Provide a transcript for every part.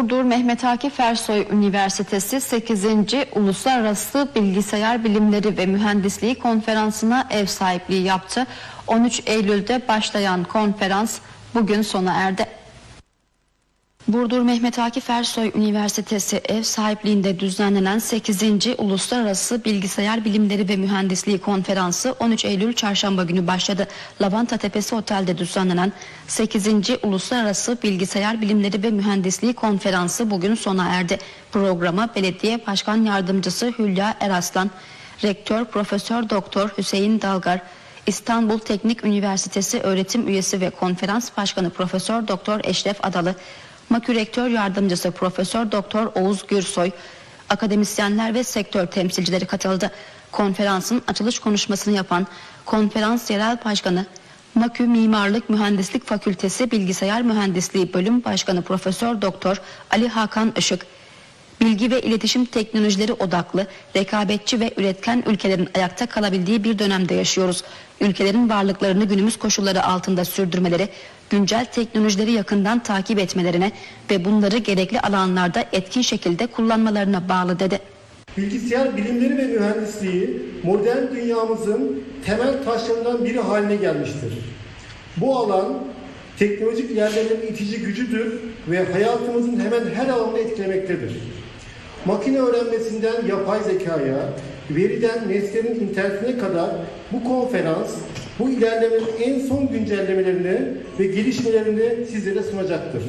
Burdur Mehmet Akif Ersoy Üniversitesi 8. Uluslararası Bilgisayar Bilimleri ve Mühendisliği Konferansı'na ev sahipliği yaptı. 13 Eylül'de başlayan konferans bugün sona erdi. Burdur Mehmet Akif Ersoy Üniversitesi ev sahipliğinde düzenlenen 8. Uluslararası Bilgisayar Bilimleri ve Mühendisliği Konferansı 13 Eylül Çarşamba günü başladı. Lavanta Tepesi Otel'de düzenlenen 8. Uluslararası Bilgisayar Bilimleri ve Mühendisliği Konferansı bugün sona erdi. Programa Belediye Başkan Yardımcısı Hülya Eraslan, Rektör Profesör Doktor Hüseyin Dalgar, İstanbul Teknik Üniversitesi öğretim üyesi ve konferans başkanı Profesör Doktor Eşref Adalı, MAKÜ Rektör Yardımcısı Profesör Doktor Oğuz Gürsoy, akademisyenler ve sektör temsilcileri katıldı. Konferansın açılış konuşmasını yapan konferans yerel başkanı MAKÜ Mimarlık Mühendislik Fakültesi Bilgisayar Mühendisliği Bölüm Başkanı Profesör Doktor Ali Hakan Işık, bilgi ve iletişim teknolojileri odaklı, rekabetçi ve üretken ülkelerin ayakta kalabildiği bir dönemde yaşıyoruz. Ülkelerin varlıklarını günümüz koşulları altında sürdürmeleri, güncel teknolojileri yakından takip etmelerine ve bunları gerekli alanlarda etkin şekilde kullanmalarına bağlı dedi. Bilgisayar bilimleri ve mühendisliği modern dünyamızın temel taşlarından biri haline gelmiştir. Bu alan teknolojik ilerlemenin itici gücüdür ve hayatımızın hemen her alanını etkilemektedir. Makine öğrenmesinden yapay zekaya, veriden nesnenin internetine kadar bu konferans bu ilerlemenin en son güncellemelerini ve gelişmelerini sizlere sunacaktır.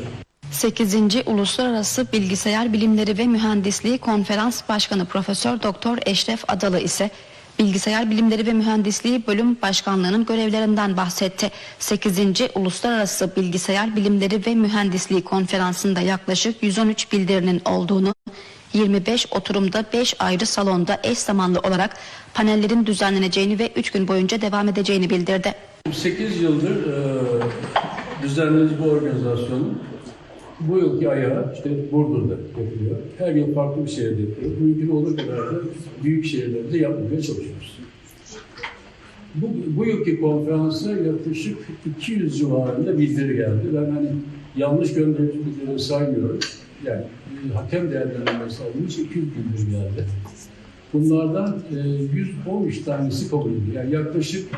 8. Uluslararası Bilgisayar Bilimleri ve Mühendisliği Konferans Başkanı Profesör Doktor Eşref Adalı ise Bilgisayar Bilimleri ve Mühendisliği Bölüm Başkanlığı'nın görevlerinden bahsetti. 8. Uluslararası Bilgisayar Bilimleri ve Mühendisliği Konferansı'nda yaklaşık 113 bildirinin olduğunu, 25 oturumda 5 ayrı salonda eş zamanlı olarak panellerin düzenleneceğini ve 3 gün boyunca devam edeceğini bildirdi. 8 yıldır e, düzenlediğimiz bu organizasyonun bu yılki ayağı işte Burdur'da yapılıyor. Her yıl farklı bir şehirde yapıyoruz. Mümkün olduğu kadar da büyük şehirlerde yapmaya çalışıyoruz. Bu, bu yılki konferansa yaklaşık 200 civarında bildiri geldi. Ben hani yanlış gönderilmiş bildiri saymıyorum. Yani e, hakem değerlendirmesi alınmış 200 bildiri geldi. Bunlardan e, 113 tanesi kabul edildi. Yani yaklaşık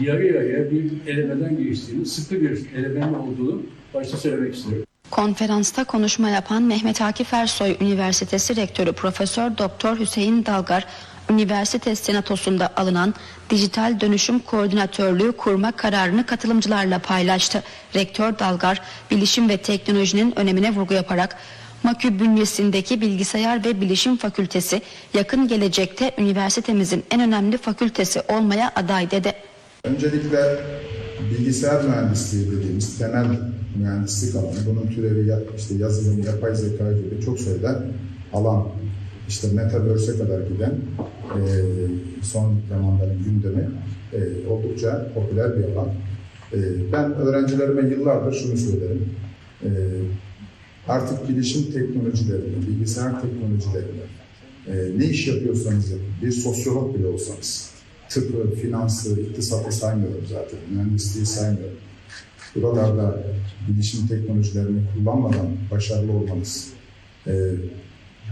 yarı yarıya bir elemeden geçtiğini, sıkı bir elemenin olduğunu başta söylemek istiyorum. Konferansta konuşma yapan Mehmet Akif Ersoy Üniversitesi Rektörü Profesör Doktor Hüseyin Dalgar, üniversite senatosunda alınan dijital dönüşüm koordinatörlüğü kurma kararını katılımcılarla paylaştı. Rektör Dalgar, bilişim ve teknolojinin önemine vurgu yaparak MAKÜ bünyesindeki Bilgisayar ve Bilişim Fakültesi yakın gelecekte üniversitemizin en önemli fakültesi olmaya aday dedi. Öncelikle bilgisayar mühendisliği dediğimiz temel mühendislik alanı, bunun türevi işte yazılım, yapay zeka gibi çok sayıda alan, işte metaverse'e kadar giden e, son zamanların gündemi e, oldukça popüler bir alan. E, ben öğrencilerime yıllardır şunu söylerim. E, artık bilişim teknolojilerini, bilgisayar teknolojilerini e, ne iş yapıyorsanız yapın, bir sosyolog bile olsanız, tıpı, finansı, iktisatı saymıyorum zaten, mühendisliği saymıyorum. Buralarda bilişim teknolojilerini kullanmadan başarılı olmanız, e,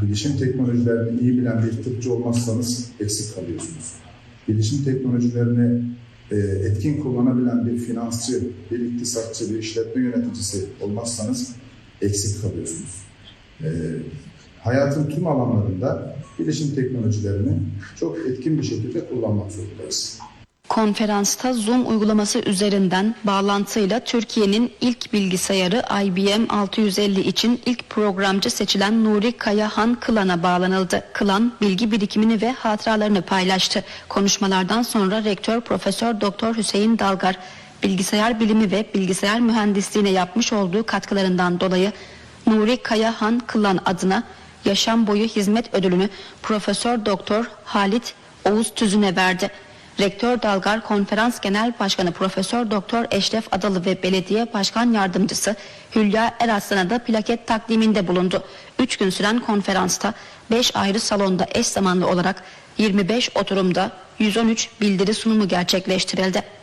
bilişim teknolojilerini iyi bilen bir tıpçı olmazsanız eksik kalıyorsunuz. Bilişim teknolojilerini e, etkin kullanabilen bir finansçı, bir iktisatçı, bir işletme yöneticisi olmazsanız eksik kalıyorsunuz. E, hayatın tüm alanlarında bilişim teknolojilerini çok etkin bir şekilde kullanmak zorundayız. Konferansta Zoom uygulaması üzerinden bağlantıyla Türkiye'nin ilk bilgisayarı IBM 650 için ilk programcı seçilen Nuri Kayahan Kılan'a bağlanıldı. Kılan bilgi birikimini ve hatıralarını paylaştı. Konuşmalardan sonra Rektör Profesör Doktor Hüseyin Dalgar bilgisayar bilimi ve bilgisayar mühendisliğine yapmış olduğu katkılarından dolayı Nuri Kayahan Kılan adına yaşam boyu hizmet ödülünü Profesör Doktor Halit Oğuz Tüzün'e verdi. Rektör Dalgar Konferans Genel Başkanı Profesör Doktor Eşref Adalı ve Belediye Başkan Yardımcısı Hülya Eraslan'a da plaket takdiminde bulundu. 3 gün süren konferansta 5 ayrı salonda eş zamanlı olarak 25 oturumda 113 bildiri sunumu gerçekleştirildi.